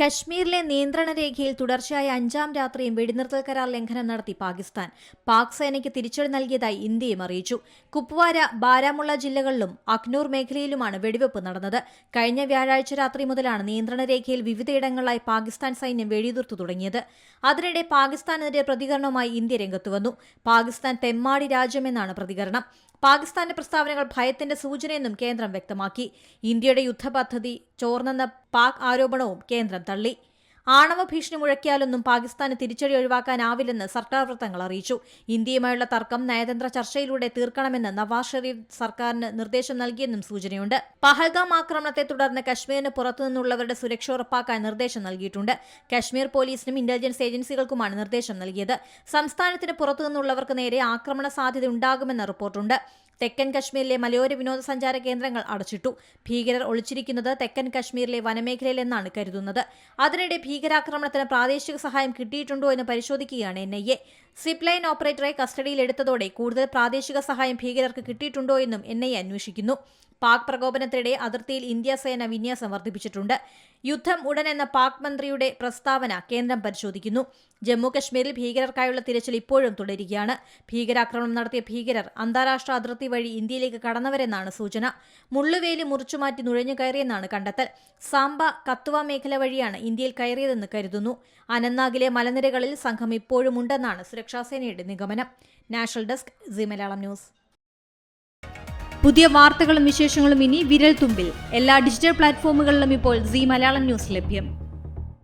കശ്മീരിലെ നിയന്ത്രണ രേഖയിൽ തുടർച്ചയായ അഞ്ചാം രാത്രിയും വെടിനിർത്തൽ കരാർ ലംഘനം നടത്തി പാകിസ്ഥാൻ. പാക് സേനയ്ക്ക് തിരിച്ചടി നൽകിയതായി ഇന്ത്യയും അറിയിച്ചു. കുപ്വാര ബാരാമുള്ള ജില്ലകളിലും അഖ്നൂർ മേഖലയിലുമാണ് വെടിവെപ്പ് നടന്നത്. കഴിഞ്ഞ വ്യാഴാഴ്ച രാത്രി മുതലാണ് നിയന്ത്രണ രേഖയിൽ വിവിധയിടങ്ങളിലായി പാകിസ്ഥാൻ സൈന്യം വെടിയുതിർത്തു തുടങ്ങിയത്. അതിനിടെ പാകിസ്ഥാനെതിരെ പ്രതികരണവുമായി ഇന്ത്യ രംഗത്തുവന്നു പാകിസ്ഥാൻ തെമ്മാടി രാജ്യമെന്നാണ് പ്രതികരണം. പാകിസ്ഥാന്റെ പ്രസ്താവനകൾ ഭയത്തിന്റെ സൂചനയെന്നും കേന്ദ്രം വ്യക്തമാക്കി. ഇന്ത്യയുടെ യുദ്ധപദ്ധതി ചോർന്നെന്ന പാക് ആരോപണവും കേന്ദ്രം തള്ളി. ആണവ ഭീഷണി മുഴക്കിയാലൊന്നും പാകിസ്ഥാന് തിരിച്ചടി ഒഴിവാക്കാനാവില്ലെന്ന് സർക്കാർ വൃത്തങ്ങൾ അറിയിച്ചു. ഇന്ത്യയുമായുള്ള തർക്കം നയതന്ത്ര ചർച്ചയിലൂടെ തീർക്കണമെന്ന് നവാസ് ഷെരീഫ് സർക്കാരിന് നിർദ്ദേശം നൽകിയെന്നും സൂചനയുണ്ട്. പഹൽഗാം ആക്രമണത്തെ തുടർന്ന് കശ്മീരിന് പുറത്തുനിന്നുള്ളവരുടെ സുരക്ഷ ഉറപ്പാക്കാൻ നിർദ്ദേശം നൽകിയിട്ടുണ്ട്. കശ്മീർ പോലീസിനും ഇന്റലിജൻസ് ഏജൻസികൾക്കുമാണ് നിർദ്ദേശം നൽകിയത്. സംസ്ഥാനത്തിന് പുറത്തുനിന്നുള്ളവർക്ക് നേരെ ആക്രമണ സാധ്യത ഉണ്ടാകുമെന്ന റിപ്പോർട്ടുണ്ട്. തെക്കൻ കശ്മീരിലെ മലയോര വിനോദസഞ്ചാര കേന്ദ്രങ്ങൾ അടച്ചിട്ടു. ഭീകരർ ഒളിച്ചിരിക്കുന്നത് തെക്കൻ കശ്മീരിലെ വനമേഖലയിലെന്നാണ് കരുതുന്നത്. അതിനിടെ ഭീകരാക്രമണത്തിന് പ്രാദേശിക സഹായം കിട്ടിയിട്ടുണ്ടോ എന്ന് പരിശോധിക്കുകയാണ് N I A. Zip line ഓപ്പറേറ്ററെ കസ്റ്റഡിയിലെടുത്തതോടെ കൂടുതൽ പ്രാദേശിക സഹായം ഭീകരർക്ക് കിട്ടിയിട്ടുണ്ടോ എന്നും എൻ ഐ അന്വേഷിക്കുന്നു. പാക് പ്രകോപനത്തിനിടെ അതിർത്തിയിൽ ഇന്ത്യ സേന വിന്യാസം വർദ്ധിപ്പിച്ചിട്ടുണ്ട്. യുദ്ധം ഉടൻ എന്ന പാക് മന്ത്രിയുടെ പ്രസ്താവന കേന്ദ്രം പരിശോധിക്കുന്നു. ജമ്മുകശ്മീരിൽ ഭീകരർക്കായുള്ള തിരച്ചിൽ ഇപ്പോഴും തുടരുകയാണ്. ഭീകരാക്രമണം നടത്തിയ ഭീകരർ അന്താരാഷ്ട്ര അതിർത്തി വഴി ഇന്ത്യയിലേക്ക് കടന്നവരെന്നാണ് സൂചന. മുള്ളുവേലി മുറിച്ചുമാറ്റി നുഴഞ്ഞു കയറിയെന്നാണ് കണ്ടെത്തൽ. സാംബ കത്തുവ മേഖല വഴിയാണ് ഇന്ത്യയിൽ കയറിയതെന്ന് കരുതുന്നു. അനന്താഗിലെ മലനിരകളിൽ സംഘം ഇപ്പോഴും ഉണ്ടെന്നാണ് സുരക്ഷാസേനയുടെ നിഗമനം. National desk Zee Malayalam news. പുതിയ വാർത്തകളും വിശേഷങ്ങളും ഇനി വിരൽ തുമ്പിൽ എല്ലാ ഡിജിറ്റൽ പ്ലാറ്റ്ഫോമുകളിലും ഇപ്പോൾ സി മലയാളം ന്യൂസ് ലഭ്യം.